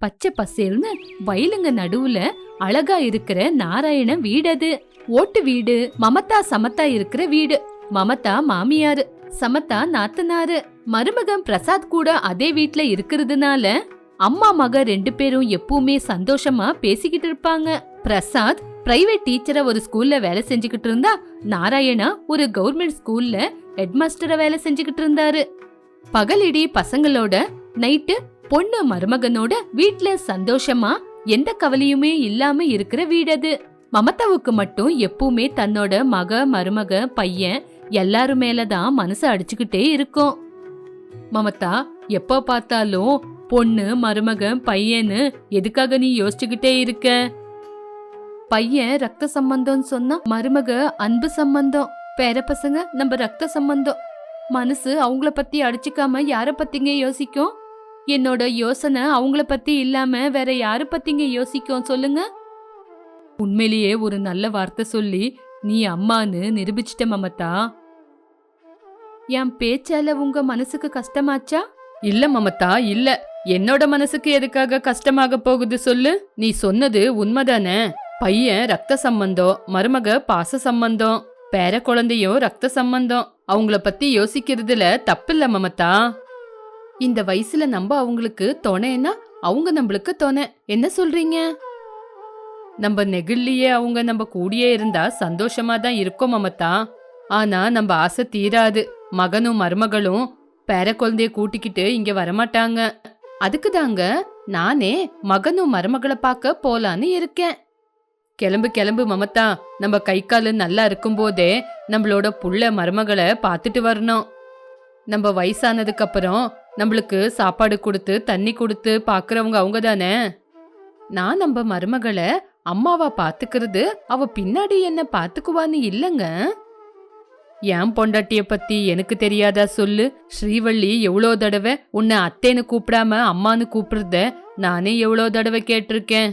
பச்சை பசேல்னு வயலுங்க நடுவுல அழகா இருக்கிற நாராயண வீடது ஓட்டு வீடு. மமதா சமத்தா இருக்கிற வீடு. மமதா மாமியாரு சமத்தா நாத்தனாரு. மருமகன் பிரசாத் கூட அதே வீட்ல இருக்கிறதுனால அம்மா மக ரெண்டு பேரும் எப்பவுமே சந்தோஷமா பேசிக்கிட்டு இருப்பாங்க. பிரசாத் பிரைவேட் டீச்சரா ஒரு ஸ்கூல்ல வேலை செஞ்சுக்கிட்டு இருந்தா நாராயணா ஒரு கவர்மெண்ட் ஸ்கூல்ல ஹெட்மாஸ்டரா வேலை செஞ்சுக்கிட்டு இருந்தாரு. பகலிடி பசங்களோட நைட்டு பொண்ணு மருமகனோட வீட்ல சந்தோஷமா எந்த கவலையுமே இல்லாம இருக்கிற வீடு அது. மமதாவுக்கு மட்டும் எப்பவுமே தன்னோட மக மருமக பையன் எல்லாரு மேலதான் மனசு அடிச்சுக்கிட்டே இருக்கும். மமதா எப்ப பார்த்தாலும் பொண்ணு மருமகன் பையன்னு எதுக்காக நீ யோசிச்சுக்கிட்டே இருக்க? பையன் ரத்த சம்பந்தம் சொன்னா மருமக அன்பு சம்பந்தம். பேர பசங்க நம்ம ரத்த சம்பந்தம். மனசு அவங்கள பத்தி அடிச்சுக்காம யார பத்திங்க யோசிக்கும்? என்னோட யோசனை அவங்கள பத்தி இல்லாம வேற யாரு பத்திங்க யோசிக்கும் சொல்லுங்க. உண்மையிலேயே ஒரு நல்ல வார்த்தை சொல்லி நீ அம்மான்னு நிரூபிச்சிட்ட மமதா. என் பேச்சால உங்க மனசுக்கு கஷ்டமாச்சா? இல்ல மமதா இல்ல. என்னோட மனசுக்கு எதுக்காக கஷ்டமாக போகுது சொல்லு. நீ சொன்னது உண்மைதானே? பையன் ரத்த சம்பந்தம் மருமக பாச சம்பந்தம் பேர குழந்தையும் ரத்த சம்பந்தம். அவங்கள பத்தி யோசிக்கிறதுல தப்பில்ல மமதா. இந்த வயசுல நம்ம அவங்களுக்கு துணைன்னா அவங்க நம்மளுக்கு துணை. என்ன சொல்றீங்க? நம்ம நெகிழ்லியே அவங்க நம்ம கூடியே இருந்தா சந்தோஷமா தான் இருக்கோம் மமத்தா ஆனா நம்ம ஆசை தீராது. மகனும் மருமகளும் பேர குழந்தைய கூட்டிக்கிட்டு இங்க வரமாட்டாங்க. அதுக்கு தாங்க நானே மகனும் மருமகளை பார்க்க போலான்னு இருக்கேன். கிளம்பு கிளம்பு மமதா. நம்ம கை காலு நல்லா இருக்கும்போதே நம்மளோட புள்ள மருமகளை பார்த்துட்டு வரணும். நம்ம வயசானதுக்கு அப்புறம் நம்மளுக்கு சாப்பாடு கொடுத்து தண்ணி கொடுத்து பாக்குறவங்க அவங்க தானே? நான் நம்ம மருமகளை அம்மாவா பாத்துக்கிறது அவ பின்னாடி என்ன பாத்துக்குவான்னு இல்லங்க. என் பொண்டாட்டிய பத்தி எனக்கு தெரியாதா சொல்லு? ஸ்ரீவள்ளி எவ்வளோ தடவை உன்னை அத்தேன்னு கூப்பிடாம அம்மான்னு கூப்பிடுறத நானே எவ்வளோ தடவை கேட்டிருக்கேன்.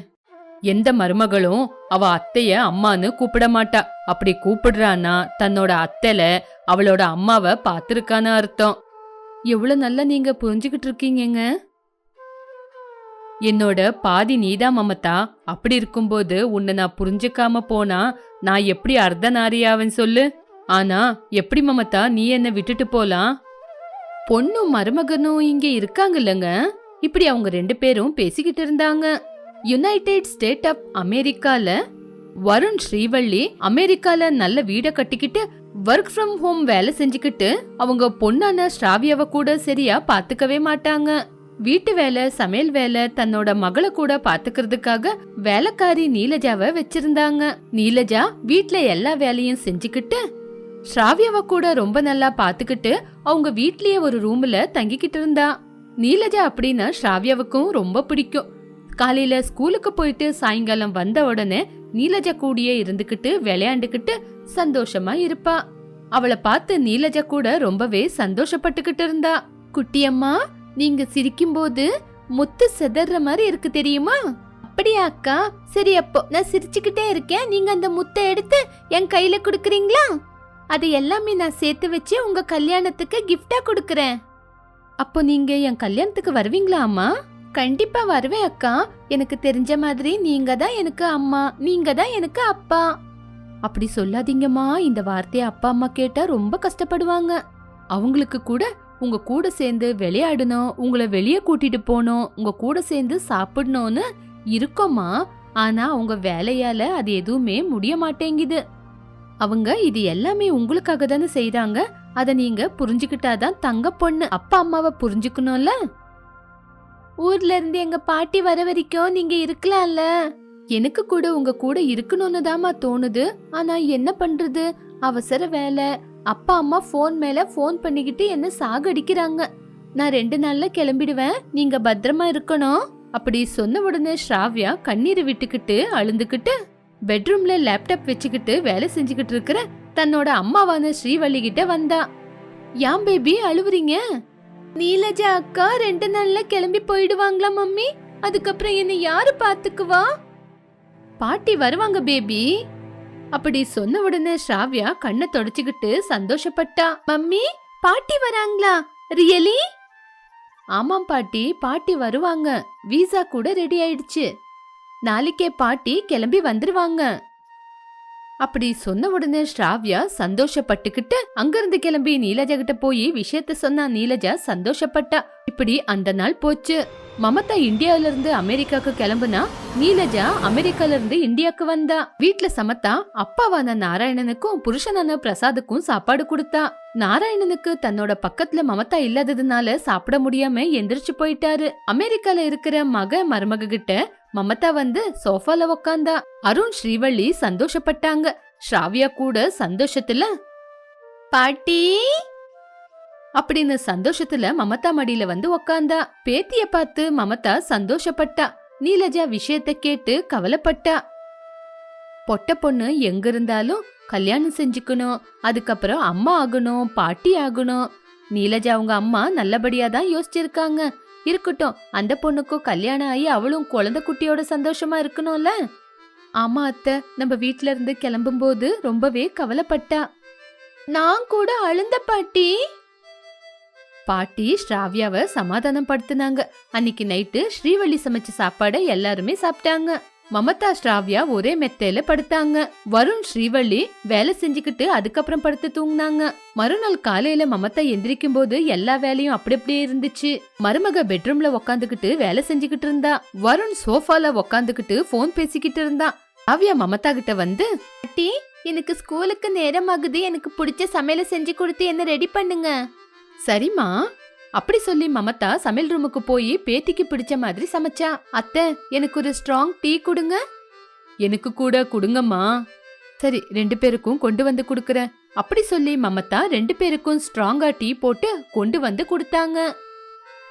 எந்த மருமகளும் அவ அத்தைய அம்மான்னு கூப்பிட மாட்டா. அப்படி கூப்பிடுறான்னா தன்னோட அத்தைல அவளோட அம்மாவை பார்த்திருக்கான்னு அர்த்தம். எவ்வளோ நல்லா நீங்க புரிஞ்சுக்கிட்டு இருக்கீங்கங்க? என்னோட பாதி நீதான் மமதா அப்படி இருக்கும்போது உன்னை நான் புரிஞ்சுக்காம போனா நான் எப்படி அர்த்தநாரியாவன் சொல்லு? ஆனா எப்படி மமதா நீ என்ன விட்டுட்டு போலாம்? பொண்ணும் மருமகனும் இங்க இருக்காங்கல்லங்க. இப்படி அவங்க ரெண்டு பேரும் பேசிக்கிட்டு இருந்தாங்க. யுனைடெட் ஸ்டேட் ஆஃப் அமெரிக்கால வருண் ஸ்ரீவள்ளி அமெரிக்கால நல்ல வீடை கட்டிக்கிட்டு ஒர்க் ஃப்ரம் ஹோம் வேலை செஞ்சுக்கிட்டு அவங்க பொண்ணான ஸ்ராவியாவை கூட சரியா பாத்துக்கவே மாட்டாங்க. வீட்டு வேலை சமையல் வேலை தன்னோட மகளை கூட பாத்துக்கிறதுக்காக வேலைக்காரி நீலஜாவை வச்சிருந்தாங்க. நீலஜா வீட்ல எல்லா வேலையும் செஞ்சுக்கிட்டு ஸ்ராவியாவை கூட ரொம்ப நல்லா பாத்துக்கிட்டு அவங்க வீட்லயே ஒரு ரூம்ல தங்கிக்கிட்டு இருந்தா. நீலஜா அப்படின்னா ஸ்ராவியாவுக்கும் ரொம்ப பிடிக்கும். காலையில ஸ்கூலுக்கு போயிட்டு சாயங்காலம் வந்த உடனே நீலஜா கூடியே இருந்துகிட்டு விளையாண்டுக்கிட்டு சந்தோஷமா இருப்பா. அவளை பார்த்து நீலஜா கூட ரொம்பவே சந்தோஷப்பட்டுக்கிட்டு இருந்தா. குட்டியம்மா நீங்க சிரிக்கும்போது முத்து செதற மாதிரி இருக்கு தெரியுமா? அப்படியா அக்கா? சரி அப்போ நான் சிரிச்சுக்கிட்டே இருக்கேன். நீங்க அந்த முத்தை எடுத்து என் கையில குடுக்குறீங்களா? அது எல்லாமே நான் சேர்த்து வச்சு உங்க கல்யாணத்துக்கு கிஃப்டா கொடுக்குறேன். அப்போ நீங்க என் கல்யாணத்துக்கு வருவீங்களா அம்மா? கண்டிப்பா வருவேன் அக்கா. எனக்கு தெரிஞ்ச மாதிரி நீங்க தான் எனக்கு அம்மா. நீங்க தான் எனக்கு அப்பா. அப்படி சொல்லாதீங்கம்மா. இந்த வார்த்தையை அப்பா அம்மா கேட்டா ரொம்ப கஷ்டப்படுவாங்க. அவங்களுக்கு கூட உங்க கூட சேர்ந்து விளையாடணும் உங்களை வெளியே கூட்டிட்டு போகணும் உங்க கூட சேர்ந்து சாப்பிடணும்னு இருக்கோமா ஆனா உங்க வேலையால அது எதுவுமே முடிய மாட்டேங்குது. அவங்க இது எல்லாமே உங்களுக்காக தானே செய்யறாங்க அதை நீங்க புரிஞ்சுக்கிட்டாதான் தங்க பொண்ணு. அப்பா அம்மாவை புரிஞ்சுக்கணும்ல? ஊர்ல இருந்து எங்க பாட்டி வர வரைக்கும் நீங்க இருக்கலாம்ல. எனக்கு கூட உங்க கூட இருக்கணும்னு தாமா தோணுது. ஆனா என்ன பண்றது? அவசர வேலை. அப்பா அம்மா ஃபோன் மேல ஃபோன் பண்ணிக்கிட்டு என்ன சாகடிக்கிறாங்க. நான் ரெண்டு நாள்ல கிளம்பிடுவேன். நீங்க பத்திரமா இருக்கணும். அப்படி சொன்ன உடனே ஸ்ராவ்யா கண்ணீர் விட்டுக்கிட்டு அழுந்துக்கிட்டு பெட்ரூம்ல லேப்டாப் வச்சுக்கிட்டு வேலை செஞ்சுக்கிட்டு இருக்கிற தன்னோட அம்மாவான ஸ்ரீவள்ளி கிட்ட வந்தா. யாம் பேபி அழுவுறீங்க? நீலஜா அக்கா ரெண்டு நாள்ல கிளம்பி போயிடுவாங்களா மம்மி? அதுக்கப்புறம் என்ன யாரு பாத்துக்குவா? பாட்டி வருவாங்க பேபி. அப்படி சொன்ன உடனே ஸ்ராவ்யா கண்ணை தொடச்சுக்கிட்டு சந்தோஷப்பட்டா. மம்மி பாட்டி வராங்களா? ரியலி? ஆமாம் பாட்டி பாட்டி வருவாங்க. வீசா கூட ரெடி ஆயிடுச்சு. நாளைக்கே பாட்டி கிளம்பி வந்துருவாங்க. அப்படி சொன்ன உடனே ஸ்ராவ்யா சந்தோஷப்பட்டுக்கிட்டு அங்கிருந்து கிளம்பி நீலஜா கிட்ட போய் விஷயத்த சொன்னா நீலஜா சந்தோஷப்பட்டா. இப்படி அந்த நாள் போச்சு. மமதா இந்தியால இருந்து அமெரிக்காக்கு கிளம்புனா நீலஜா அமெரிக்கால இருந்து இந்தியாக்கு வந்தா. வீட்டுல சமத்தா அப்பாவான நாராயணனுக்கும் புருஷனான பிரசாதுக்கும் சாப்பாடு கொடுத்தா. நாராயணனுக்கு தன்னோட பக்கத்துல மமதா இல்லாததுனால சாப்பிட முடியாம எந்திரிச்சு போயிட்டாரு. அமெரிக்கால இருக்கிற மக மருமக கிட்ட மமதா வந்து சோஃபால உக்காந்தா. அருண் ஸ்ரீவள்ளி சந்தோஷப்பட்டாங்க. ஸ்ராவியா கூட சந்தோஷத்துல பாட்டி! அப்படின்னு சந்தோஷத்துல மமதா மடியில வந்து உக்காந்தா. பேத்திய பார்த்து மமதா சந்தோஷப்பட்டா. நீலஜா விஷயத்த கேட்டு கவலைப்பட்டா. பொட்ட பொண்ணு எங்க இருந்தாலும் கல்யாணம் செஞ்சுக்கணும். அதுக்கப்புறம் அம்மா ஆகணும் பாட்டி ஆகணும். நீலஜா அவங்க அம்மா நல்லபடியா தான் யோசிச்சிருக்காங்க. இருக்கட்டும் அந்த பொண்ணுக்கும் கல்யாணம் ஆகி அவளும் குழந்தை குட்டியோட சந்தோஷமா இருக்கணும்ல? ஆமா அத்தை நம்ம வீட்ல இருந்து கிளம்பும்போது ரொம்பவே கவலைப்பட்டா. நான் கூட அழுந்த பாட்டி. பாட்டி ஸ்ராவியாவை சமாதானம் படுத்துனாங்க அன்னைக்கு நைட்டு ஸ்ரீவள்ளி சமைச்ச சாப்பாடை எல்லாருமே சாப்பிட்டாங்க. மமதா ஸ்ராவ்யா ஒரே மெத்தையில படுத்தாங்க. வருண் ஸ்ரீவள்ளி வேலை செஞ்சுக்கிட்டு அதுக்கப்புறம் படுத்து தூங்குனாங்க. மறுநாள் காலையில மமதா எந்திரிக்கும் போது எல்லா வேலையும் அப்படி அப்படியே இருந்துச்சு. மருமக பெட்ரூம்ல உக்காந்துக்கிட்டு வேலை செஞ்சுக்கிட்டு இருந்தா. வருண் சோஃபால உக்காந்துக்கிட்டு போன் பேசிக்கிட்டு இருந்தான் ஸ்ராவ்யா மமதா கிட்ட வந்து பாட்டி எனக்கு ஸ்கூலுக்கு நேரம் ஆகுது எனக்கு பிடிச்ச சமையல செஞ்சு கொடுத்து என்ன ரெடி பண்ணுங்க. சரிம்மா. அப்படி சொல்லி மமதா சமையல் ரூமுக்கு போய் பேத்திக்கு பிடிச்ச மாதிரி சமைச்சா அத்தை எனக்கு ஒரு ஸ்ட்ராங் டீ கொடுங்க. எனக்கு கூட கொடுங்கம்மா. சரி ரெண்டு பேருக்கும் கொண்டு வந்து கொடுக்குறேன் அப்படி சொல்லி மமதா ரெண்டு பேருக்கும் ஸ்ட்ராங்கா டீ போட்டு கொண்டு வந்து கொடுத்தாங்க.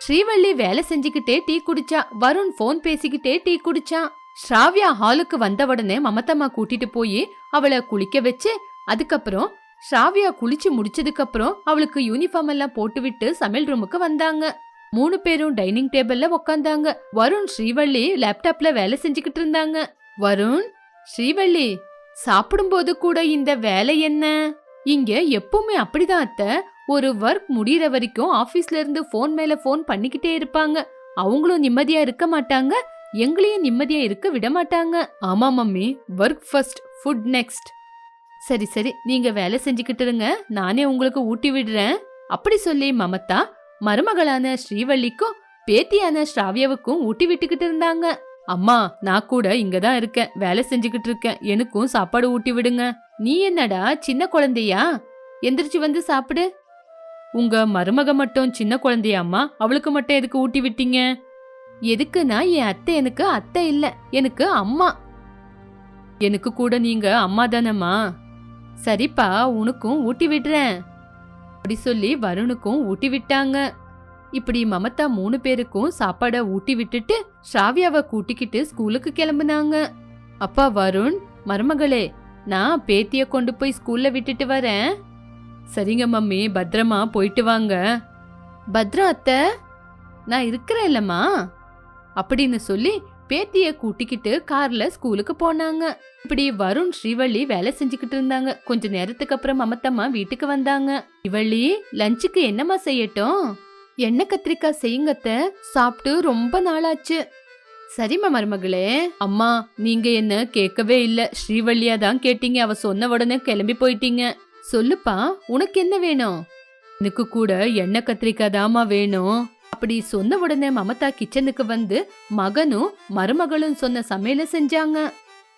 ஸ்ரீவள்ளி வேலை செஞ்சுக்கிட்டே டீ குடிச்சா வருண் ஃபோன் பேசிக்கிட்டே டீ குடிச்சான் ஸ்ராவ்யா ஹாலுக்கு வந்த உடனே மமத்தம்மா கூட்டிட்டு போய் அவளை குளிக்க வச்சு அதுக்கப்புறம் ஷாவியா குளிச்சு முடிச்சதுக்கு அப்புறம் அவளுக்கு யூனிஃபார்ம் எல்லாம் போட்டுவிட்டு சமையல் ரூமுக்கு வந்தாங்க. மூணு பேரும் டைனிங் டேபிள்ல உக்காந்தாங்க. வருண் ஸ்ரீவள்ளி லேப்டாப்ல வேலை செஞ்சுக்கிட்டு இருந்தாங்க. வருண் ஸ்ரீவள்ளி சாப்பிடும்போது கூட இந்த வேலை என்ன? இங்க எப்பவுமே அப்படிதான் அத்தை. ஒரு ஒர்க் முடியற வரைக்கும் ஆபீஸ்ல இருந்து ஃபோன் மேல ஃபோன் பண்ணிக்கிட்டே இருப்பாங்க. அவங்களும் நிம்மதியா இருக்க மாட்டாங்க. எங்களையும் நிம்மதியா இருக்க விட மாட்டாங்க. ஆமா mummy. Work first food next சரி சரி நீங்க வேலை செஞ்சுக்கிட்டு இருங்க. நானே உங்களுக்கு ஊட்டி விடுறேன். அப்படி சொல்லி மமதா மருமகளான ஸ்ரீவள்ளிக்கும் பேத்தியான ஸ்ராவியாவுக்கும் ஊட்டி விட்டுக்கிட்டு இருந்தாங்க. அம்மா நான் கூட இங்க தான் இருக்கேன். வேலை செஞ்சுக்கிட்டு இருக்கேன். எனக்கும் சாப்பாடு ஊட்டி விடுங்க. நீ என்னடா சின்ன குழந்தையா? எந்திரிச்சு வந்து சாப்பிடு. உங்க மருமக மட்டும் சின்ன குழந்தையாம்மா? அவளுக்கு மட்டும் எதுக்கு ஊட்டி விட்டீங்க? எதுக்குன்னா என் அத்தை எனக்கு அத்தை இல்ல. எனக்கு அம்மா. எனக்கு கூட நீங்க அம்மா தானம்மா. சரிப்பா உனக்கும் ஊட்டி விடுறேன். அப்படி சொல்லி வருணுக்கும் ஊட்டி விட்டாங்க. இப்படி மமதா மூணு பேருக்கும் சாப்பாட ஊட்டி விட்டுட்டு ஷாவ்யாவை கூட்டிக்கிட்டு ஸ்கூலுக்கு கிளம்புனாங்க. அப்பா வருண் மருமகளே நான் பேத்திய கொண்டு போய் ஸ்கூல்ல விட்டுட்டு வரேன். சரிங்க மம்மி பத்திரமா போயிட்டு வாங்க. பத்ரா அத்தை நான் இருக்கிறேன் இல்லம்மா. அப்படின்னு சொல்லி பேத்திய கூட்டிக்கிட்டு கார்ல ஸ்கூலுக்கு போனாங்க. இப்படி வருண் ஸ்ரீவள்ளி வேலை செஞ்சுக்கிட்டு இருந்தாங்க. கொஞ்ச நேரத்துக்கு அப்புறம் மமத்தம்மா வீட்டுக்கு வந்தாங்க. இவள்ளி லஞ்சுக்கு என்னம்மா செய்யட்டும்? எண்ணெய் கத்திரிக்காய் செய்யுங்கத்த சாப்பிட்டு ரொம்ப நாளாச்சு. சரிம்மா மருமகளே. அம்மா நீங்க என்ன கேட்கவே இல்ல. ஸ்ரீவள்ளியா தான் கேட்டீங்க. அவ சொன்ன உடனே கிளம்பி போயிட்டீங்க. சொல்லுப்பா உனக்கு என்ன வேணும்? எனக்கு கூட எண்ணெய் கத்திரிக்காய் தாமா வேணும். அப்படி சொன்ன உடனே மமதா கிச்சனுக்கு வந்து மகனும் மருமகளும் சொன்ன சமையல செஞ்சாங்க.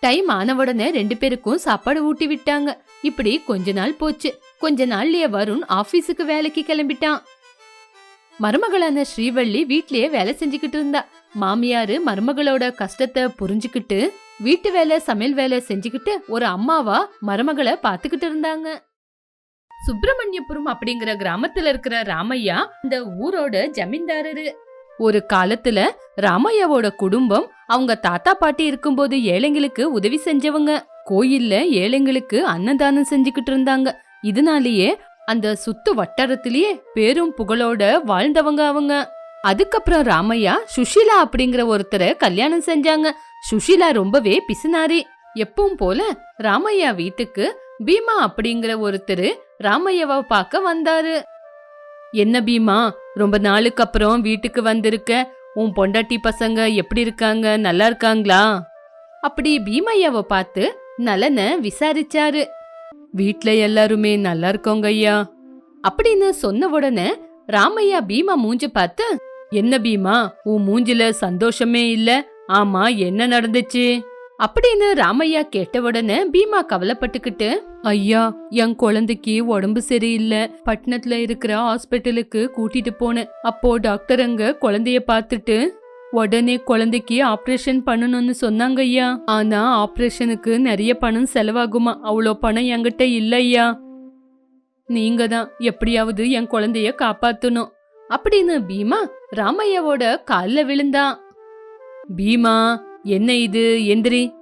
டைம் ஆன உடனே ரெண்டு பேருக்கும் சாப்பாடு ஊட்டி விட்டாங்க. இப்படி கொஞ்ச நாள் போச்சு. கொஞ்ச நாள்லயே வருண் ஆபீஸுக்கு வேலைக்கு கிளம்பிட்டான். மருமகளான ஸ்ரீவள்ளி வீட்லயே வேலை செஞ்சுக்கிட்டு இருந்தா. மாமியாரு மருமகளோட கஷ்டத்தை புரிஞ்சுக்கிட்டு வீட்டு வேலை சமையல் வேலை செஞ்சுக்கிட்டு ஒரு அம்மாவா மருமகளை பாத்துக்கிட்டு இருந்தாங்க. சுப்பிரமணியபுரம் அப்படிங்கிற கிராமத்துல இருக்கிற ராமையா இந்த ஊரோட ஜமீன்தாரரு. ஒரு காலத்துல ராமையாவோட குடும்பம் அவங்க தாத்தா பாட்டி இருக்கும்போது ஏழைங்களுக்கு உதவி செஞ்சவங்க. கோயில்ல ஏழைங்களுக்கு அன்னதானம் செஞ்சுக்கிட்டு இருந்தாங்க. இதனாலேயே அந்த சுத்து வட்டாரத்திலேயே பேரும் புகழோட வாழ்ந்தவங்க அவங்க. அதுக்கப்புறம் ராமையா சுஷீலா அப்படிங்கிற ஒருத்தரை கல்யாணம் செஞ்சாங்க. சுஷீலா ரொம்பவே பிசுனாரி. எப்பவும் போல ராமையா வீட்டுக்கு பீமா அப்படிங்கிற ஒருத்தர் ராமையாவை பார்க்க வந்தாரு. என்ன பீமா ரொம்ப நாளுக்கு அப்புறம் வீட்டுக்கு வந்திருக்க? உன் பொண்டாட்டி பசங்க எப்படி இருக்காங்க? நல்லா இருக்காங்களா? அப்படி பீமையாவை பார்த்து நலனை விசாரிச்சாரு. வீட்ல எல்லாருமே நல்லா இருக்கோங்க ஐயா. அப்படின்னு சொன்ன உடனே ராமையா பீமா மூஞ்சி பார்த்து என்ன பீமா உன் மூஞ்சில சந்தோஷமே இல்ல. ஆமா என்ன நடந்துச்சு? அப்படின்னு ராமையா கேட்ட உடனே பீமா கவலைப்பட்டுக்கிட்டு ஐயா என் குழந்தைக்கு உடம்பு சரியில்லை. பட்டணத்துல இருக்கிற ஹாஸ்பிட்டலுக்கு கூட்டிட்டு போனேன். அப்போ டாக்டர் அங்க குழந்தைய பார்த்துட்டு உடனே குழந்தைக்கு ஆப்ரேஷன் பண்ணணும்னு சொன்னாங்க ஐயா. ஆனா ஆப்ரேஷனுக்கு நிறைய பணம் செலவாகுமா? அவ்வளோ பணம் என்கிட்ட இல்ல ஐயா. நீங்க தான் எப்படியாவது என் குழந்தைய காப்பாத்தணும். அப்படின்னு பீமா ராமையாவோட காலில் விழுந்தான். பீமா என்ன இது எந்திரி?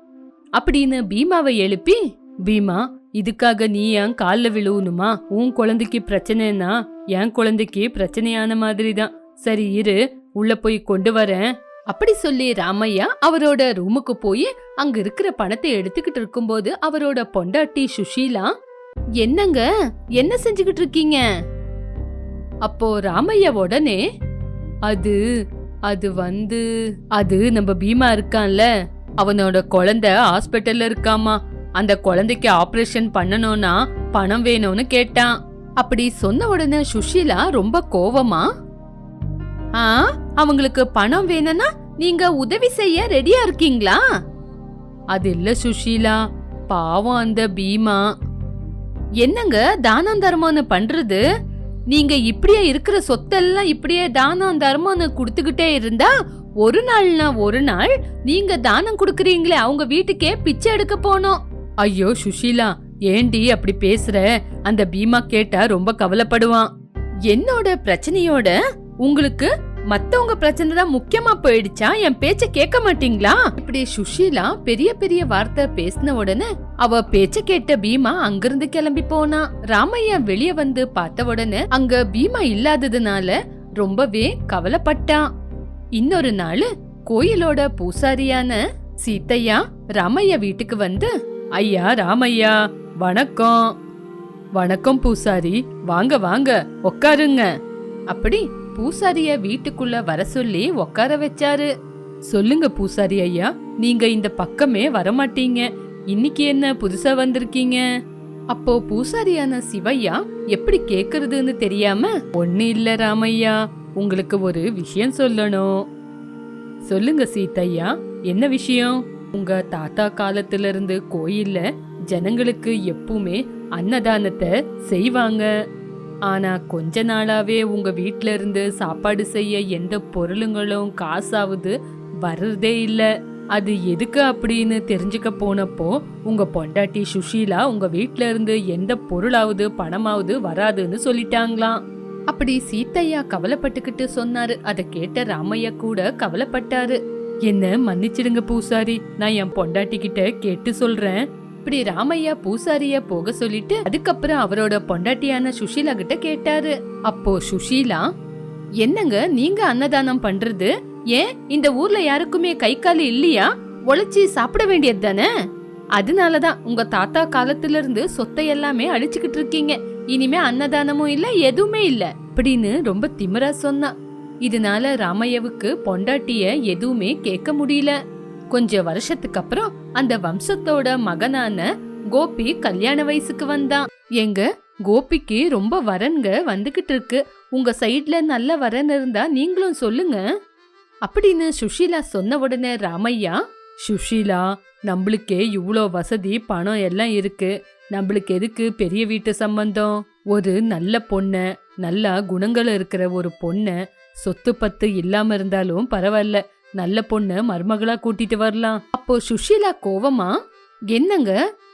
அப்படின்னு பீமாவை எழுப்பி பீமா இதுக்காக நீ என் கால்ல விழுவணுமா? உன் குழந்தைக்கு பிரச்சனைனா என் குழந்தைக்கு பிரச்சனையான மாதிரி தான் சரி இரு உள்ள போய் கொண்டு வரேன். அப்படி சொல்லி ராமையா அவரோட ரூமுக்கு போய் அங்க இருக்கிற பணத்தை எடுத்துக்கிட்டு இருக்கும்போது அவரோட பொண்டாட்டி சுஷீலா என்னங்க என்ன செஞ்சுக்கிட்டு இருக்கீங்க? அப்போ ராமையா உடனே அது அது வந்து அது நம்ம பீமா இருக்கான்ல அவனோட குழந்தை ஹாஸ்பிட்டல்ல இருக்காமா? அந்த குழந்தைக்கு ஆபரேஷன் பண்ணணும்னா பணம் வேணும்னு கேட்டான். அப்படி சொன்ன உடனே சுஷீலா ரொம்ப கோவமா ஆ அவங்களுக்கு பணம் வேணும்னா நீங்க உதவி செய்ய ரெடியா இருக்கீங்களா? அது இல்ல சுஷீலா பாவம் அந்த பீமா. என்னங்க தானம் தர்மம்னு பண்றது? நீங்க இப்படியே இருக்கிற சொத்தெல்லாம் இப்படியே தானம் தர்மம்னு கொடுத்துக்கிட்டே இருந்தா ஒரு நாள்னா ஒரு நாள் நீங்க தானம் கொடுக்கறீங்களே அவங்க வீட்டுக்கே பிச்சை எடுக்க போனோம். ஐயோ சுஷீலா ஏண்டி அப்படி பேசுற? அந்த பீமா கேட்டா ரொம்ப கவலைப்படுவான். என்னோட பிரச்சனையோட உங்களுக்கு மத்தவங்க பிரச்சனை தான் முக்கியமா போயிடுச்சா? என் பேச்ச கேட்க மாட்டீங்களா? இப்படி சுஷீலா பெரிய பெரிய வார்த்தை பேசின உடனே அவ பேச்ச கேட்ட பீமா அங்கிருந்து கிளம்பி போனா. ராமையா வெளிய வந்து பார்த்த உடனே அங்க பீமா இல்லாததுனால ரொம்பவே கவலைப்பட்டான் இன்னொரு நாள் கோயிலோட பூசாரியான சீத்தையா ராமையா வீட்டுக்கு வந்து ஐயா ராமையா வணக்கம். வணக்கம் பூசாரி. வாங்க வாங்க உட்காருங்க அப்படி பூசாரிய வீட்டுக்குள்ள வர சொல்லி உட்கார வச்சாரு. சொல்லுங்க பூசாரி ஐயா நீங்க இந்த பக்கமே வரமாட்டீங்க. இன்னைக்கு என்ன புதுசா வந்திருக்கீங்க? அப்போ பூசாரியான சிவையா எப்படி கேக்குறதுன்னு தெரியாம ஒண்ணு இல்ல ராமையா உங்களுக்கு ஒரு விஷயம் சொல்லணும். சொல்லுங்க சீதையா என்ன விஷயம்? உங்க தாத்தா காலத்துல இருந்து கோயில்ல ஜனங்களுக்கு எப்பவுமே அன்னதானத்தை செய்வாங்க. ஆனா கொஞ்ச நாளாவே உங்க வீட்ல இருந்து சாப்பாடு செய்ய எந்த பொருளுங்களும் காசாவது வர்றதே இல்ல. அது எதுக்கு அப்படின்னு தெரிஞ்சுக்க போனப்போ உங்க பொண்டாட்டி சுஷீலா உங்க வீட்ல இருந்து எந்த பொருளாவது பணமாவது வராதுன்னு சொல்லிட்டாங்களாம். அப்படி சீத்தையா கவலைப்பட்டுக்கிட்டு சொன்னாரு. அதை கேட்ட ராமையா கூட கவலைப்பட்டாரு. என்ன மன்னிச்சிடுங்க பூசாரி. நான் என் பொண்டாட்டி கிட்ட கேட்டு சொல்றேன். இப்படி ராமையா பூசாரிய போக சொல்லிட்டு அதுக்கப்புறம் அவரோட பொண்டாட்டியான சுஷீலா கிட்ட கேட்டாரு. அப்போ சுஷீலா என்னங்க நீங்க அன்னதானம் பண்றது? ஏன் இந்த ஊர்ல யாருக்குமே கை கால் இல்லையா? உழைச்சி சாப்பிட வேண்டியது தானே? அதனாலதான் உங்க தாத்தா காலத்துல இருந்து சொத்தை எல்லாமே அழிச்சுக்கிட்டு இருக்கீங்க. இனிமே அன்னதானமும் இல்ல எதுவுமே இல்ல அப்படின்னு ரொம்ப திமிரா சொன்னா. இதனால ராமையாவுக்கு பொண்டாட்டிய எதுவுமே கேட்க முடியல. கொஞ்ச வருஷத்துக்கு அப்புறம் அந்த வம்சத்தோட மகனான கோபி கல்யாண வயசுக்கு வந்தான். எங்க? கோபிக்கு ரொம்ப வரன்க வந்துகிட்டு இருக்கு. உங்க சைட்ல நல்ல வரன் இருந்தா நீங்களும் சொல்லுங்க. அப்படின்னு சுஷீலா சொன்ன உடனே ராமையா சுஷீலா நம்மளுக்கே இவ்வளோ வசதி பணம் எல்லாம் இருக்கு. நம்மளுக்கு எதுக்கு பெரிய வீட்டு சம்பந்தம்? ஒரு நல்ல பொண்ண நல்லா குணங்கள் இருக்கிற ஒரு பொண்ண சொத்து பத்து இல்லாம இருந்தாலும் பரவாயில்ல. நல்ல பொண்ண மருமகளா கூட்டிட்டு வரலாம். அப்போ சுஷீலா கோவமா என்னங்க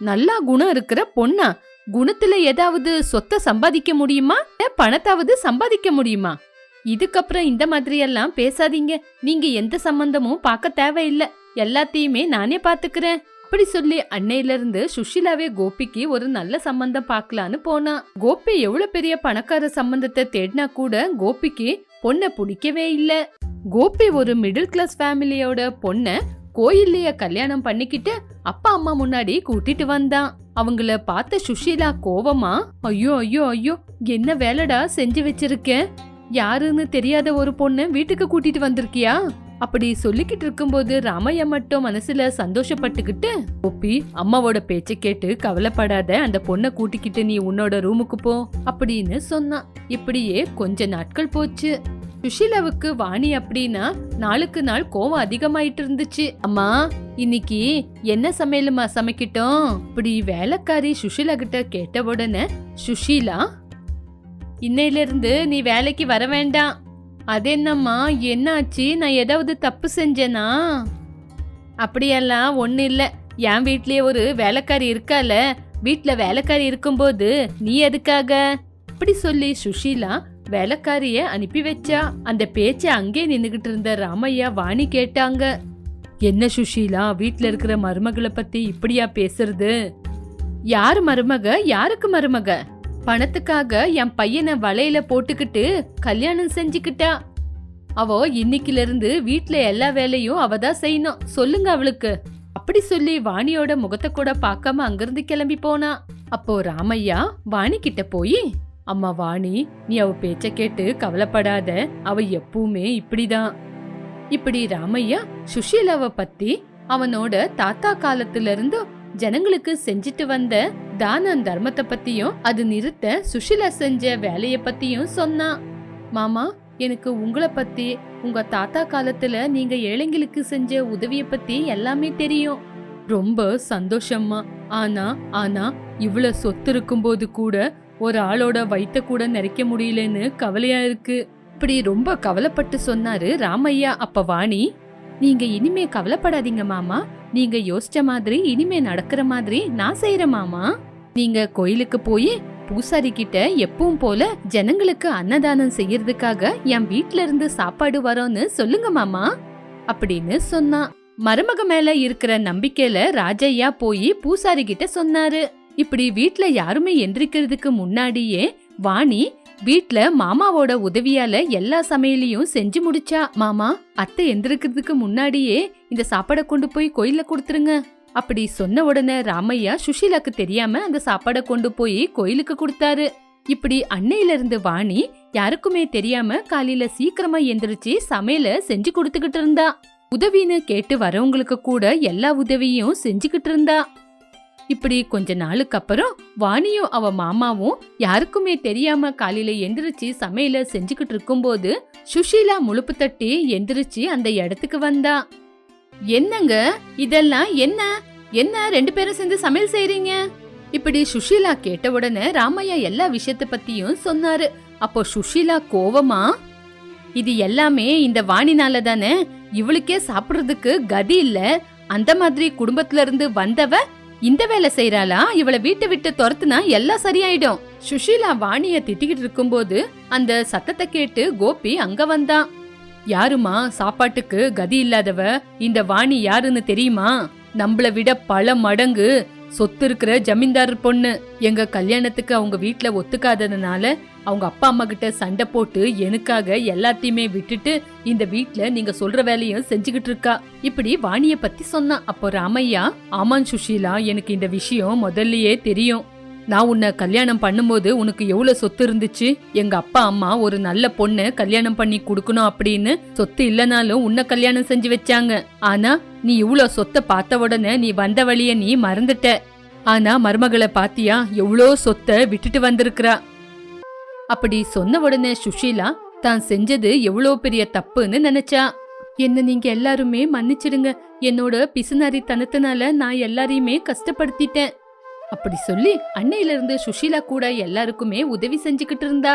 நல்லா குணம் இருக்கிற பொண்ணா? குணத்துல ஏதாவது சொத்தை சம்பாதிக்க முடியுமா? பணத்தாவது சம்பாதிக்க முடியுமா? இதுக்கப்புறம் இந்த மாதிரி எல்லாம் பேசாதீங்க. நீங்க எந்த சம்பந்தமும் பார்க்க தேவையில்ல. எல்லாத்தையுமே நானே பாத்துக்கிறேன் அப்படி சொல்லி அன்னையில இருந்து சுஷிலாவே கோபிக்கு ஒரு நல்ல சம்பந்தம் பார்க்கலான்னு போனா. கோபி எவ்வளவு பெரிய பணக்கார சம்பந்தத்தை தேடினா கூட கோபிக்கு பொண்ண பிடிக்கவே இல்ல. கோபி ஒரு மிடில் கிளாஸ் ஃபேமிலியோட பொண்ணை கோயில்லையே கல்யாணம் பண்ணிக்கிட்டு அப்பா அம்மா முன்னாடி கூட்டிட்டு வந்தான். அவங்கள பார்த்த சுஷீலா கோவமா ஐயோ ஐயோ ஐயோ என்ன வேலைடா செஞ்சு வச்சிருக்கேன் யாருன்னு தெரியாத ஒரு பொண்ணு வீட்டுக்கு கூட்டிட்டு வந்திருக்கியா? அப்படி சொல்லிக்கிட்டு இருக்கும்போது ராமையா மட்டும் மனசுல சந்தோஷப்பட்டுக்கிட்டு ஒப்பி அம்மாவோட பேச்ச கேட்டு கவலைப்படாத அந்த பொண்ணை கூட்டிக்கிட்டு நீ உன்னோட ரூமுக்கு போ அப்படின்னு சொன்னான். இப்படியே கொஞ்ச நாட்கள் போச்சு. சுஷிலாவுக்கு வாணி அப்படின்னா நாளுக்கு நாள் கோவம் அதிகமாயிட்டு இருந்துச்சு அம்மா இன்னைக்கு என்ன சமையலுமா சமைக்கிட்டோம்? இப்படி வேலைக்காரி சுஷிலா கிட்ட கேட்ட உடனே சுஷீலா இன்னையில இருந்து நீ வேலைக்கு வர வேண்டாம். அது என்னம்மா என்னாச்சு? நான் ஏதாவது தப்பு செஞ்சேனா? அப்படியெல்லாம் ஒன்றும் இல்லை. என் வீட்லயே ஒரு வேலைக்காரி இருக்கால. வீட்டில் வேலைக்காரி இருக்கும்போது நீ எதுக்காக? அப்படி சொல்லி சுஷீலா வேலைக்காரிய அனுப்பி வச்சா அந்த பேச்ச அங்கே நின்னுகிட்டு இருந்த ராமையா வாணி கேட்டாங்க. என்ன சுஷீலா வீட்டில் இருக்கிற மருமகளை பத்தி இப்படியா பேசுறது? யார் மருமக? யாருக்கு மருமக? பணத்துக்காக என் பையனை வலையில போட்டுக்கிட்டு கல்யாணம் செஞ்சுக்கிட்டா. அவ இன்னைக்குல இருந்து வீட்டுல எல்லா வேலையும் அவ தான் செய்யணும். சொல்லுங்க அவளுக்கு. அப்படி சொல்லி வாணியோட முகத்தை கூட பார்க்காம அங்கிருந்து கிளம்பி போனா. அப்போ ராமையா வாணி கிட்ட போய் அம்மா வாணி நீ அவ பேச்ச கேட்டு கவலைப்படாத. அவ எப்பவுமே இப்படிதான். இப்படி ராமையா சுஷீலாவை பத்தி அவனோட தாத்தா காலத்துல இருந்து ஜனங்களுக்கு செஞ்சுட்டு வந்த தான தர்மத்தை பத்தியும் அது நிறுத்த சுஷீலா செஞ்ச வேலைய பத்தியும் சொன்னான் மாமா எனக்கு உங்களை பத்தி உங்க தாத்தா காலத்துல நீங்க ஏழைங்களுக்கு செஞ்ச உதவிய பத்தி எல்லாமே தெரியும். ரொம்ப சந்தோஷமா ஆனா ஆனா இவ்வளவு சொத்து இருக்கும்போது கூட ஒரு ஆளோட வயித்த கூட நிறைக்க முடியலன்னு கவலையா இருக்கு. இப்படி ரொம்ப கவலைப்பட்டு சொன்னாரு ராமையா. அப்ப வாணி நீங்க இனிமே கவலைப்படாதீங்க மாமா. நீங்க யோசிச்ச மாதிரி இனிமே நடக்கிற மாதிரி நான் செய்யற மாமா. நீங்க கோயிலுக்கு போய் பூசாரி கிட்ட எப்பவும் போல ஜனங்களுக்கு அன்னதானம் செய்யறதுக்காக என் வீட்ல இருந்து சாப்பாடு வரோன்னு சொல்லுங்க மாமா அப்படின்னு சொன்னான். மருமக மேல இருக்கிற நம்பிக்கையில ராஜையா போய் பூசாரி கிட்ட சொன்னாரு. இப்படி வீட்ல யாருமே எந்திரிக்கிறதுக்கு முன்னாடியே வாணி வீட்ல மாமாவோட உதவியால எல்லா சமையலையும் செஞ்சு முடிச்சா மாமா அத்தை எந்திரிக்கிறதுக்கு முன்னாடியே இந்த சாப்பாடை கொண்டு போய் கோயில கொடுத்துருங்க. அப்படி சொன்ன உடனே ராமையா சுஷீலாக்கு தெரியாம அந்த சாப்பாடை கொண்டு போய் கோயிலுக்கு கொடுத்தாரு. இப்படி அன்னையில இருந்து வாணி யாருக்குமே தெரியாம காலையில சீக்கிரமா எந்திரிச்சு சமையல செஞ்சு கொடுத்துக்கிட்டு இருந்தா. உதவின்னு கேட்டு வரவங்களுக்கு கூட எல்லா உதவியும் செஞ்சுக்கிட்டு இருந்தா. இப்படி கொஞ்ச நாளுக்கு அப்புறம் வாணியும் அவ மாமாவும் யாருக்குமே தெரியாம காலையில எந்திரிச்சு சமையல செஞ்சுக்கிட்டு இருக்கும்போது சுஷீலா முழுப்பு தட்டி எந்திரிச்சு அந்த இடத்துக்கு வந்தா. என்னங்க? இதெல்லாம் என்ன? என்ன ரெண்டு பேரும் சேர்ந்து சமையல் செய்றீங்க? இப்படி சுஷீலா கேட்ட உடனே ராமையா எல்லா விஷயத்த பத்தியும் சொன்னாரு. அப்போ சுஷீலா கோவமா இது எல்லாமே இந்த வாணினால தானே? இவளுக்கே சாப்பிடுறதுக்கு கதி இல்ல. அந்த மாதிரி குடும்பத்துல இருந்து வந்தவ இந்த வேலை செய்யறாளா இவளை வீட்டை விட்டு துரத்துனா எல்லாம் சரியாயிடும். சுஷீலா வாணிய திட்டிக்கிட்டு இருக்கும்போது அந்த சத்தத்தை கேட்டு கோபி அங்க வந்தான் யாருமா சாப்பாட்டுக்கு கதி இல்லாதவ? இந்த வாணி யாருன்னு தெரியுமா? நம்மள விட பல மடங்கு சொத்து இருக்கிற ஜமீன்தார் பொண்ணு. எங்க கல்யாணத்துக்கு அவங்க வீட்டுல ஒத்துக்காததுனால அவங்க அப்பா அம்மா கிட்ட சண்டை போட்டு எனக்காக எல்லாத்தையுமே விட்டுட்டு இந்த வீட்டுல நீங்க சொல்ற வேலையும் செஞ்சுக்கிட்டு இருக்கா. இப்படி வாணிய பத்தி சொன்னான் அப்போ ராமையா ஆமான் சுஷீலா எனக்கு இந்த விஷயம் முதல்லயே தெரியும். நான் உன்னை கல்யாணம் பண்ணும்போது உனக்கு எவ்வளவு சொத்து இருந்துச்சு? எங்க அப்பா அம்மா ஒரு நல்ல பொண்ணை கல்யாணம் பண்ணி கொடுக்கணும் அப்படின்னு சொத்து இல்லனாலும் உன்னை கல்யாணம் செஞ்சு வச்சாங்க. ஆனா நீ இவ்வளோ சொத்தை பார்த்த உடனே நீ வந்த வழிய நீ மறந்துட்ட. ஆனா மருமகளை பாத்தியா? எவ்வளோ சொத்தை விட்டுட்டு வந்திருக்கிறா. அப்படி சொன்ன உடனே சுஷீலா தான் செஞ்சது எவ்வளோ பெரிய தப்புன்னு நினைச்சா. என்ன நீங்க எல்லாருமே மன்னிச்சிடுங்க. என்னோட பிசுநாரி தனத்தினால நான் எல்லாரையுமே கஷ்டப்படுத்திட்டேன். அப்படி சொல்லி அன்னையில இருந்து சுஷீலா கூட எல்லாருக்குமே உதவி செஞ்சுக்கிட்டு இருந்தா.